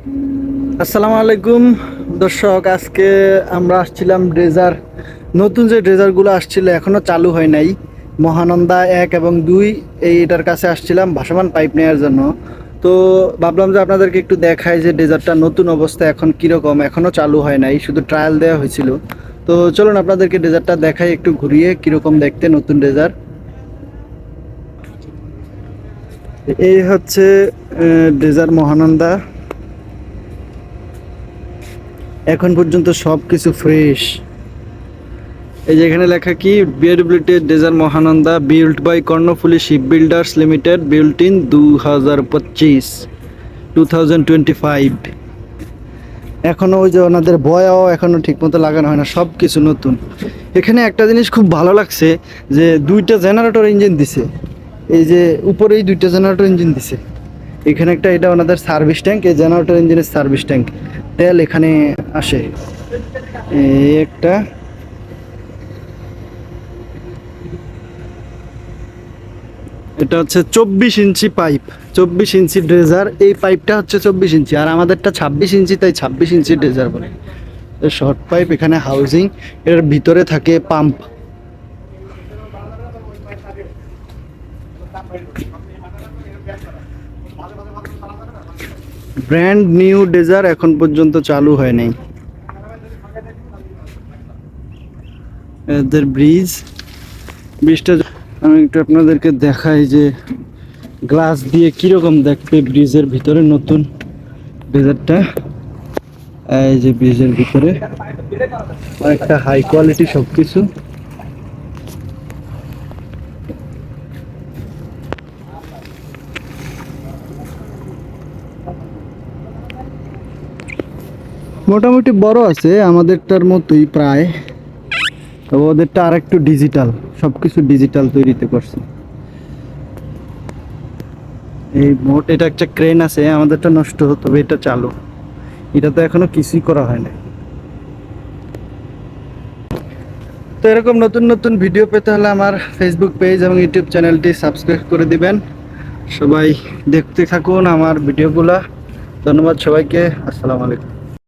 আসসালামু আলাইকুম। দর্শক, আজকে আমরা আসছিলাম ড্রেজার নতুন যে ড্রেজারগুলো আসছিল, এখনও চালু হয় নাই। মহানন্দা এক এবং দুই এইটার কাছে আসছিলাম ভাসমান পাইপ নেওয়ার জন্য। তো ভাবলাম যে আপনাদেরকে একটু দেখাই যে ড্রেজারটা নতুন অবস্থা এখন কীরকম এখনও চালু হয় নাই, শুধু ট্রায়াল দেওয়া হয়েছিল। তো চলুন আপনাদেরকে ড্রেজারটা দেখাই, একটু ঘুরিয়ে কীরকম দেখতে নতুন ড্রেজার এই হচ্ছে ডেজার মহানন্দা। এখন পর্যন্ত সব কিছু ফ্রেশ এই যে এখানে লেখা কি? BAWT dredger Mahananda build by Karnaphuli ship builders limited built in দু হাজার পঁচিশ টু থাউজেন্ড টোয়েন্টি ফাইভ এখনও ওই যে ওনাদের বয়াও এখনও ঠিকমতো লাগানো হয় না সব কিছু নতুন। এখানে একটা জিনিস খুব ভালো লাগছে যে দুইটা জেনারেটর ইঞ্জিন দিছে। এই যে উপরেই দুইটা জেনারেটর ইঞ্জিন দিছে। এখানে একটা এটা ওনাদের সার্ভিস ট্যাঙ্ক এই জেনারেটর ইঞ্জিনের সার্ভিস ট্যাঙ্ক তেল এখানে আসে। এই একটা। এটা হচ্ছে চব্বিশ ইঞ্চি পাইপ, চব্বিশ ইঞ্চি ড্রেজার। এই পাইপটা হচ্ছে চব্বিশ ইঞ্চি, আর আমাদেরটা ছাব্বিশ ইঞ্চি, তাই ছাব্বিশ ইঞ্চি ড্রেজার বলে। শর্ট পাইপ এখানে হাউজিং এর ভিতরে থাকে পাম্প ব্র্যান্ড নিউ ডেজার এখন পর্যন্ত চালু হয় নাই। এদের ব্রিজ। ব্রিজটা আমি একটু আপনাদেরকে দেখাই যে গ্লাস দিয়ে কীরকম দেখবে ব্রিজের ভিতরে নতুন ডেজারটা এই যে ব্রিজের ভিতরে। একটা হাই কোয়ালিটি সব কিছু মোটামুটি বড় আছে, আমাদেরটার মতোই প্রায়। তবে ওদেরটা আর একটু ডিজিটাল সব কিছু ডিজিটাল তৈরিতে করছে। এই মোট এটা একটা ক্রেন আছে, আমাদেরটা নষ্ট তবে এটা চালু। এটা তো এখনও কিছুই করা হয় না তো এরকম নতুন নতুন ভিডিও পেতে হলে আমার ফেসবুক পেজ এবং ইউটিউব চ্যানেলটি সাবস্ক্রাইব করে দিবেন। সবাই দেখতে থাকুন আমার ভিডিওগুলা ধন্যবাদ সবাইকে, আসসালামু আলাইকুম।